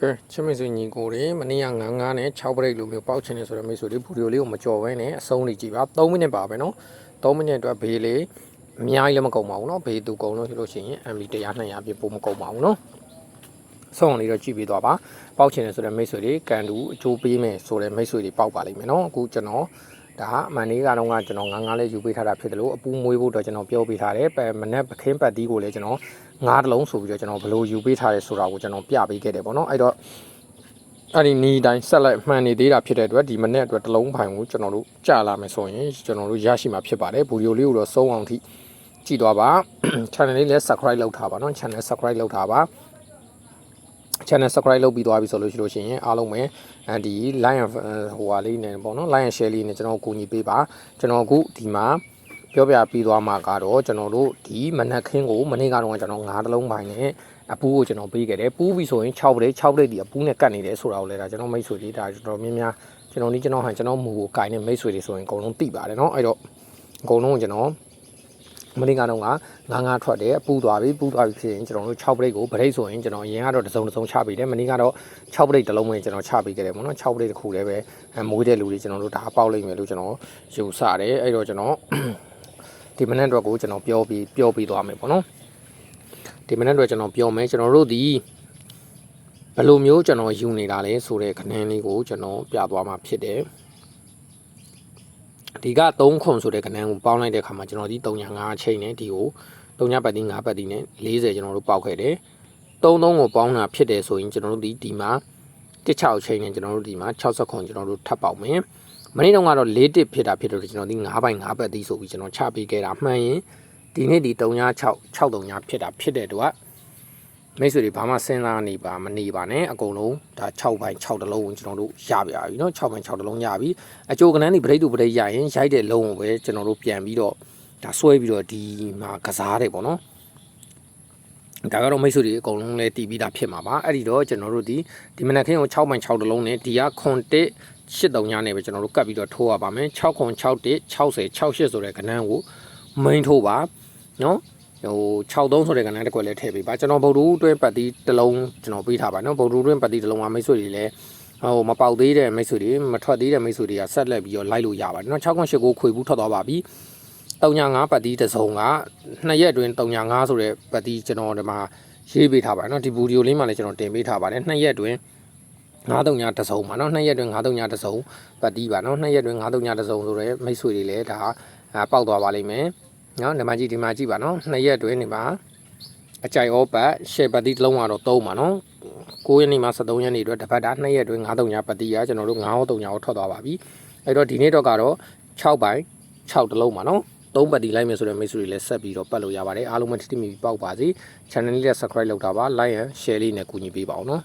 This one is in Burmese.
ကဲချစ်မိတ်ဆွေညီကိုတွေမနေ့ကငန်းငန်းနဲ့6ပရိတ်လိုမျိုးပေါက်ချင်နေဆိုတော့မိတ်ဆွေတွေဗီဒီယိုလေးကိုမကြော်ဘဲနဲ့အဆုံးလေးကြည့်ပါ3မိနစ်ပါပဲနော်3မိနစ်အတွက်ဘေးလေးအများကြီးလည်းမကုန်ပါဘူးနော်ဘေးသူကုန်လို့ဆိုလို့ရှိရင် MB 100 200ပြပို့မကုန်ပါဘူးနော်ဆုံးလေးတော့ကြည့်ပြီးသွားပါပေါက်ချင်နေဆိုတဲ့မိတ်ဆွေတွေကန်တူအကျိုးပေးမယ်ဆိုတဲ့မိတ်ဆွေတွေပေါက်ပါလိမ့်မယ်နော်အခုကျွန်တော် ဒါအမှန်လေးကတော့ကကျွန်တော်ငန်းငန်းလေးယူပေးထားတာဖြစ်တယ်လို့အပူမွေးဖို့တော့ကျွန်တော်ပြောပေးထားတယ်မနေ့ပခင်းပတ်တီးကိုလည်းကျွန်တော်ငါးတလုံးဆိုပြီးတော့ကျွန်တော်ဘယ်လိုယူပေးထားရဲဆိုတာကိုကျွန်တော်ပြပေးခဲ့တယ်ပေါ့နော်အဲ့တော့အဲ့ဒီနီးတိုင်းဆက်လက်မှန်နေသေးတာဖြစ်တဲ့အတွက်ဒီမနေ့အတွက်တစ်လုံးပိုင်ကိုကျွန်တော်တို့ကြာလာမယ်ဆိုရင်ကျွန်တော်တို့ရရှိမှာဖြစ်ပါတယ်ဗီဒီယိုလေးကိုတော့ဆုံးအောင်ထိကြည့်သွားပါ channel လေးလည်း subscribe လုပ်ထားပါနော် channel subscribe လုပ်ထားပါ channel subscribe လုပ်ပြီးသွားပြီဆိုလို့ရှိလို့ရှိရင်အားလုံးပဲအဲဒီ line ဟိုဟာလေးနဲ့ပေါ့နော် line share လေးနဲ့ကျွန်တော်ကိုကူညီပေးပါကျွန်တော်အခုဒီမှာပြောပြပြီးသွားမှာကတော့ကျွန်တော်တို့ဒီမနက်ခင်းကိုမနေ့ကတော့ကျွန်တော်9တလုံးပိုင်းနဲ့အပူးကိုကျွန်တော်ပေးခဲ့တယ်ပူးပြီဆိုရင်6ပရိတ်6ပရိတ်ဒီအပူးနဲ့ကတ်နေတယ်ဆိုတာကိုလည်းဒါကျွန်တော်မိတ်ဆွေလေးဒါကျွန်တော်များများကျွန်တော်ဒီကျွန်တော်ဟန်ကျွန်တော်မူကိုကင်နေမိတ်ဆွေတွေဆိုရင်အကုန်လုံးသိပါတယ်เนาะအဲ့တော့အကုန်လုံးကိုကျွန်တော် မနေ့ကတော့ငါငါးငါးထွက်တယ်ပူးသွားပြီပူးသွားပြီဖြစ်ရင်ကျွန်တော်တို့6ပရိတ်ကိုပရိတ်ဆိုရင်ကျွန်တော်အရင်ကတော့တစ်စုံတစ်စုံချပေးတယ်မနေ့ကတော့6ပရိတ်တစ်လုံးပဲကျွန်တော်ချပေးခဲ့တယ်ပေါ့နော်6ပရိတ်တစ်ခုလည်းပဲမွေးတဲ့လူတွေကျွန်တော်တို့ဒါပေါက်လိုက်မယ်လို့ကျွန်တော်ယူဆတယ်အဲ့တော့ကျွန်တော်ဒီမနေ့တော့ကိုကျွန်တော်ပြောပြီးပြောပြီးသွားမယ်ပေါ့နော်ဒီမနေ့တော့ကျွန်တော်ပြောမယ်ကျွန်တော်တို့ဒီဘယ်လိုမျိုးကျွန်တော်ယူနေတာလဲဆိုတဲ့ခဏန်းလေးကိုကျွန်တော်ပြသွားမှာဖြစ်တယ် ဒီက3ခွန်ဆိုတဲ့ခဏန်းကိုပေါင်းလိုက်တဲ့အခါမှာကျွန်တော်ဒီ305ချိန်နဲ့ဒီကို3ပတ်တီ5ပတ်တီနဲ့40ကျွန်တော်တို့ပေါက်ခဲ့တယ်33ကိုပေါင်းတာဖြစ်တယ်ဆိုရင်ကျွန်တော်တို့ဒီဒီမှာ16ချိန်နဲ့ကျွန်တော်တို့ဒီမှာ60ခွန်ကျွန်တော်တို့ထပ်ပေါက်မယ်မနေ့တုန်းကတော့၄တစ်ဖြစ်တာဖြစ်တော့ကျွန်တော်ဒီ9ပိုင်း9ပတ်တီဆိုပြီးကျွန်တော်ချပေးခဲ့တာမှန်ရင်ဒီနေ့ဒီ306 63ဖြစ်တာဖြစ်တဲ့တော့ မိတ်ဆွေတွေဘာမှစဉ်းစားနေပါမနေပါနဲ့အကုန်လုံးဒါ6ပိုင်း6တလုံးကိုကျွန်တော်တို့ရပြပြီเนาะ6ပိုင်း6တလုံးရပြီအကျိုးကနန်းဒီပရိတ်တူပရိတ်ရရင်ရိုက်တဲ့လုံးကိုပဲကျွန်တော်တို့ပြန်ပြီးတော့ဒါဆွဲပြီးတော့ဒီမှာကစားတယ်ပေါ့နော်ဒါကတော့မိတ်ဆွေတွေအကုန်လုံးလည်းတည်ပြီးသားဖြစ်မှာပါအဲ့ဒီတော့ကျွန်တော်တို့ဒီဒီမနက်ခင်းကို6ပိုင်း6တလုံးနဲ့ဒီကခွန်တစ်83ညနဲ့ပဲကျွန်တော်တို့ကတ်ပြီးတော့ထိုးရပါမယ်6ခွန်6တစ်60 68ဆိုတဲ့ကနန်းကိုမိန်ထိုးပါနော် ဟို63ဆိုတဲ့ကဏ္ဍတစ်ခွက်လည်းထည့်ပေးပါကျွန်တော်ဗုဒ္ဓအတွင်းပတ်တီးတစ်လုံးကျွန်တော်ပေးထားပါနော်ဗုဒ္ဓအတွင်းပတ်တီးတစ်လုံးကမိတ်ဆွေတွေလည်းဟိုမပေါက်သေးတဲ့မိတ်ဆွေတွေမထွက်သေးတဲ့မိတ်ဆွေတွေကဆက်လက်ပြီးတော့လိုက်လို့ရပါတယ်နော်6.8ကိုခွေဘူးထွက်သွားပါပြီ3.5ပတ်တီးတစ်စုံကနှစ်ရက်အတွင်း3.5ဆိုတဲ့ပတ်တီးကျွန်တော်ဒီမှာရေးပေးထားပါတယ်နော်ဒီဗီဒီယိုလေးမှာလည်းကျွန်တော်တင်ပေးထားပါတယ်နှစ်ရက်အတွင်း9တုံညာတစ်စုံပါနော်နှစ်ရက်တွင်9တုံညာတစ်စုံပတ်တီးပါနော်နှစ်ရက်တွင်9တုံညာတစ်စုံဆိုတော့မိတ်ဆွေတွေလည်းဒါပေါက်သွားပါလိမ့်မယ် နော်ဒီမှာကြည့်ဒီမှာကြည့်ပါနော်နှစ်ရက်တွင်ဒီမှာအကြိုက်ဩပတ်ရှယ်ပတ်တီတစ်လုံးကတော့သုံးပါနော်9ရက်နေ့မှာ73ရက်နေ့အတွက်တစ်ပတ်တာ2ရက်တွင်9တုံညာပတ်တီကကျွန်တော်တို့9တုံညာကိုထွက်သွားပါပြီအဲ့တော့ဒီနေ့တော့ကတော့6ပိုင်း6တလုံးပါနော်သုံးပတ်တီလိုက်မယ်ဆိုတော့မိတ်ဆွေတွေလည်းဆက်ပြီးတော့ပတ်လို့ရပါတယ်အားလုံးမတိတိမီပေါက်ပါစေ channel လေးလည်း subscribe လုပ်တာပါ like and share လေးနဲ့ကူညီပေးပါအောင်နော်